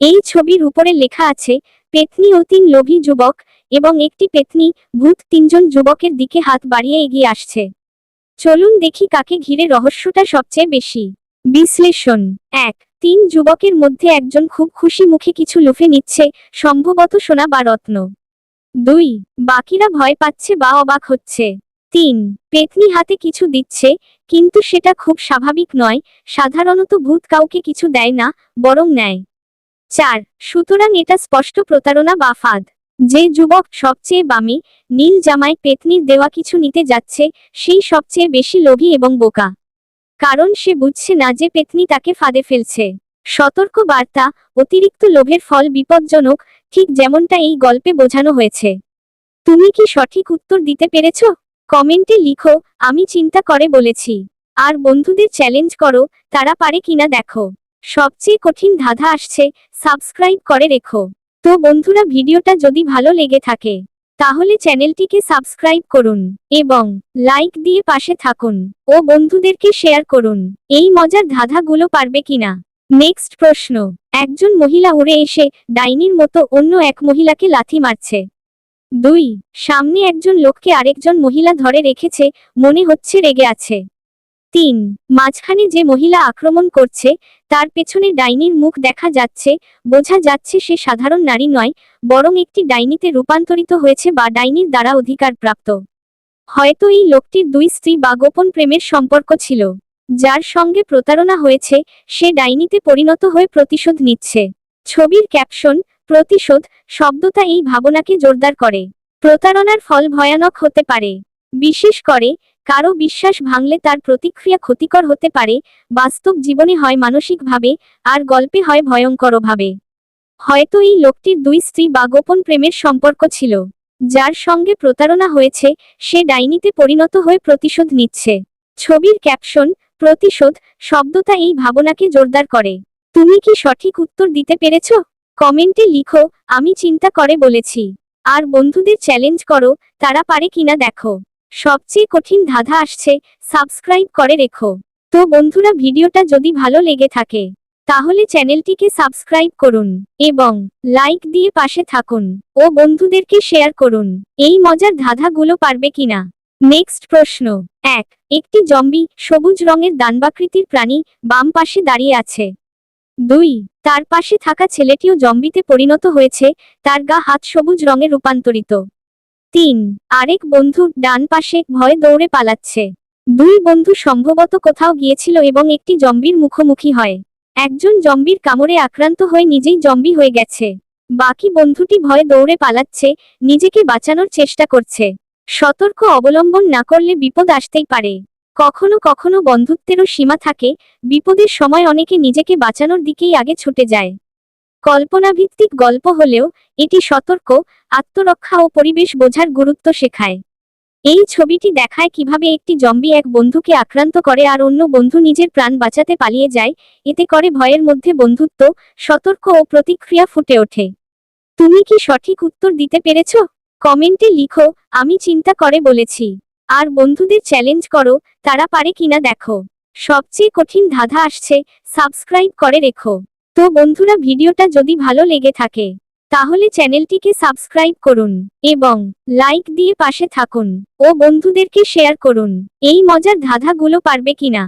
এই ছবির উপরে লেখা আছে, পেতনি ও তিন লোভী যুবক এবং একটি পেতনি, ভূত তিনজন যুবকের দিকে হাত বাড়িয়ে এগিয়ে আসছে। চলুন দেখি কাকে ঘিরে রহস্যটা সবচেয়ে বেশি। বিশ্লেষণ, এক, তিন যুবকের মধ্যে একজন খুব খুশি মুখে কিছু লুফে নিচ্ছে, সম্ভবত সোনা বা রত্ন। দুই, বাকিরা ভয় পাচ্ছে বা অবাক হচ্ছে। তিন, পেতনি হাতে কিছু দিচ্ছে, কিন্তু সেটা খুব স্বাভাবিক নয়, সাধারণত ভূত কাউকে কিছু দেয় না, বরং নেয়। চার, সুতরাং এটা স্পষ্ট প্রতারণা বা ফাঁদ। যে যুবক সবচেয়ে বামে, নীল জামায় পেতনির দেওয়া কিছু নিতে যাচ্ছে, সেই সবচেয়ে বেশি লোভী এবং বোকা। কারণ সে বুঝছে না যে পেতনি তাকে ফাঁদে ফেলছে। সতর্ক বার্তা, অতিরিক্ত লোভের ফল বিপজ্জনক, ঠিক যেমনটা এই গল্পে বোঝানো হয়েছে। তুমি কি সঠিক উত্তর দিতে পেরেছ? কমেন্টে লিখো, আমি চিন্তা করে বলেছি। আর বন্ধুদের চ্যালেঞ্জ করো, তারা পারে কিনা দেখো। সবচেয়ে কঠিন ধাঁধা আসছে, সাবস্ক্রাইব করে রেখো। তো বন্ধুরা, ভিডিওটা যদি ভালো লেগে থাকে, তাহলে চ্যানেলটিকে সাবস্ক্রাইব করুন এবং লাইক দিয়ে পাশে থাকুন ও বন্ধুদেরকে শেয়ার করুন। এই মজার ধাঁধাগুলো পারবে কিনা? নেক্সট প্রশ্ন। একজন মহিলা উড়ে এসে ডাইনির মতো অন্য এক মহিলাকে লাথি মারছে। দুই। সামনে একজন লোককে আরেকজন মহিলা ধরে রেখেছে, মনে হচ্ছে রেগে আছে। তিন, মাঝখানে যে মহিলা আক্রমণ করছে, তার পেছনে ডাইনির মুখ দেখা যাচ্ছে, বোঝা যাচ্ছে সে সাধারণ নারী নয়, বরং একটি ডাইনিতে রূপান্তরিত হয়েছে বা ডাইনির দ্বারা অধিকারপ্রাপ্ত। হয়তো এই লোকটির দুই স্ত্রী বা গোপন প্রেমের সম্পর্ক ছিল, যার সঙ্গে প্রতারণা হয়েছে, সে ডাইনিতে পরিণত হয়ে প্রতিশোধ নিচ্ছে। ছবির ক্যাপশন, প্রতিশোধ, শব্দটা এই ভাবনাকে জোরদার করে। প্রতারণার ফল ভয়ানক হতে পারে। বিশেষ করে কারও বিশ্বাস ভাঙলে তার প্রতিক্রিয়া ক্ষতিকর হতে পারে, বাস্তব জীবনে হয় মানসিকভাবে, আর গল্পে হয় ভয়ঙ্করভাবে। হয়তো এই লোকটির দুই স্ত্রী বা গোপন প্রেমের সম্পর্ক ছিল, যার সঙ্গে প্রতারণা হয়েছে, সে ডাইনিতে পরিণত হয়ে প্রতিশোধ নিচ্ছে। ছবির ক্যাপশন, প্রতিশোধ শব্দটা এই ভাবনাকে জোরদার করে। তুমি কি সঠিক উত্তর দিতে পেরেছ? কমেন্টে লিখো, আমি চিন্তা করে বলেছি। আর বন্ধুদের চ্যালেঞ্জ করো, তারা পারে কিনা দেখো। সবচেয়ে কঠিন ধাঁধা আসছে, সাবস্ক্রাইব করে রেখো। তো বন্ধুরা, ভিডিওটা যদি ভালো লেগে থাকে, তাহলে চ্যানেলটিকে সাবস্ক্রাইব করুন এবং লাইক দিয়ে পাশে থাকুন ও বন্ধুদেরকে শেয়ার করুন। এই মজার ধাঁধাগুলো পারবে কিনা? নেক্সট প্রশ্ন। এক, একটি জম্বি সবুজ রঙের দানবাকৃতির প্রাণী বাম পাশে দাঁড়িয়ে আছে। দুই, তার পাশে থাকা ছেলেটিও জম্বিতে পরিণত হয়েছে, তার গা হাত সবুজ রঙে রূপান্তরিত। তিন। আরেক বন্ধু ডান পাশে ভয়ে দৌড়ে পালাচ্ছে। দুই বন্ধু সম্ভবত কোথাও গিয়েছিল এবং একটি জম্বির মুখোমুখি হয়। একজন জম্বির কামড়ে আক্রান্ত হয়ে নিজেই জম্বি হয়ে গেছে। বাকি বন্ধুটি ভয়ে দৌড়ে পালাচ্ছে, নিজেকে বাঁচানোর চেষ্টা করছে। সতর্ক অবলম্বন না করলে বিপদ আসতেই পারে। কখনো কখনো বন্ধুত্বেরও সীমা থাকে, বিপদের সময় অনেকে নিজেকে বাঁচানোর দিকেই আগে ছুটে যায়। কল্পনাভিত্তিক গল্প হলেও এটি সতর্ক, আত্মরক্ষা ও পরিবেশ বোঝার গুরুত্ব শেখায়। এই ছবিটি দেখায় কীভাবে একটি জম্বি এক বন্ধুকে আক্রান্ত করে আর অন্য বন্ধু নিজের প্রাণ বাঁচাতে পালিয়ে যায়, এতে করে ভয়ের মধ্যে বন্ধুত্ব, সতর্ক ও প্রতিক্রিয়া ফুটে ওঠে। তুমি কি সঠিক উত্তর দিতে পেরেছ? কমেন্টে লিখো, আমি চিন্তা করে বলেছি। আর বন্ধুদের চ্যালেঞ্জ করো, তারা পারে কিনা দেখো। সবচেয়ে কঠিন ধাঁধা আসছে, সাবস্ক্রাইব করে রেখো। তো বন্ধুরা, ভিডিওটা যদি ভালো লেগে থাকে, তাহলে চ্যানেলটিকে সাবস্ক্রাইব করুন এবং লাইক দিয়ে পাশে থাকুন ও বন্ধুদেরকে শেয়ার করুন। এই মজার ধাঁধাগুলো পারবে কিনা?